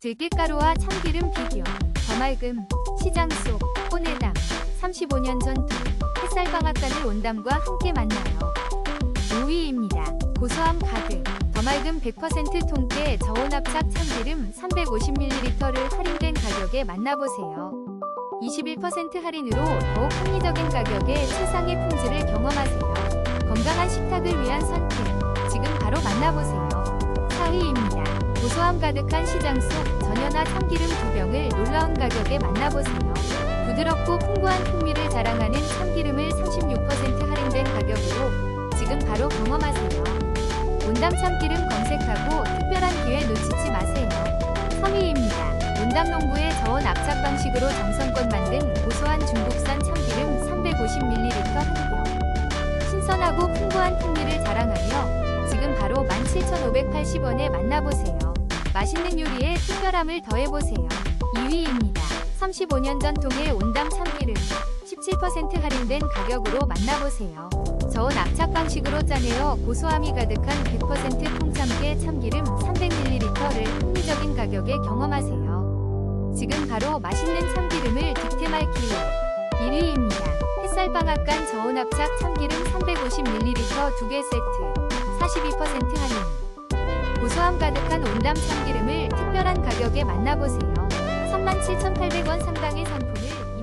들깨가루와 참기름 비교, 더맑음, 시장 속, 호내담, 35년 전통, 햇살방앗간을 온담과 함께 만나요. 5위입니다. 고소함 가득, 더맑음 100% 통깨 저온 압착 참기름 350ml를 할인된 가격에 만나보세요. 21% 할인으로 더욱 합리적인 가격에 최상의 품질을 경험하세요. 건강한 식탁을 위한 선택, 지금 바로 만나보세요. 4위입니다. 고소함 가득한 시장 속 전연화 참기름 두 병을 놀라운 가격에 만나보세요. 부드럽고 풍부한 풍미를 자랑하는 참기름을 36% 할인된 가격으로 지금 바로 경험하세요. 온담 참기름 검색하고 특별한 기회 놓치지 마세요. 3위입니다. 온담 농부의 저온 압착 방식으로 정성껏 만든 고소한 중국산 참기름 350ml 한 병. 신선하고 풍부한 풍미를 자랑하며 지금 바로 17,580원에 만나보세요. 맛있는 요리에 특별함을 더해보세요. 2위입니다. 35년 전통의 온담 참기름 17% 할인된 가격으로 만나보세요. 저온 압착 방식으로 짜내어 고소함이 가득한 100% 통참깨 참기름 300ml를 합리적인 가격에 경험하세요. 지금 바로 맛있는 참기름을 득템할 기회. 1위입니다. 햇살방앗간 저온 압착 참기름 350ml 2개 세트 42% 할인. 고소함 가득한 온담 참기름을 특별한 가격에 만나보세요. 37,800원 상당의 상품을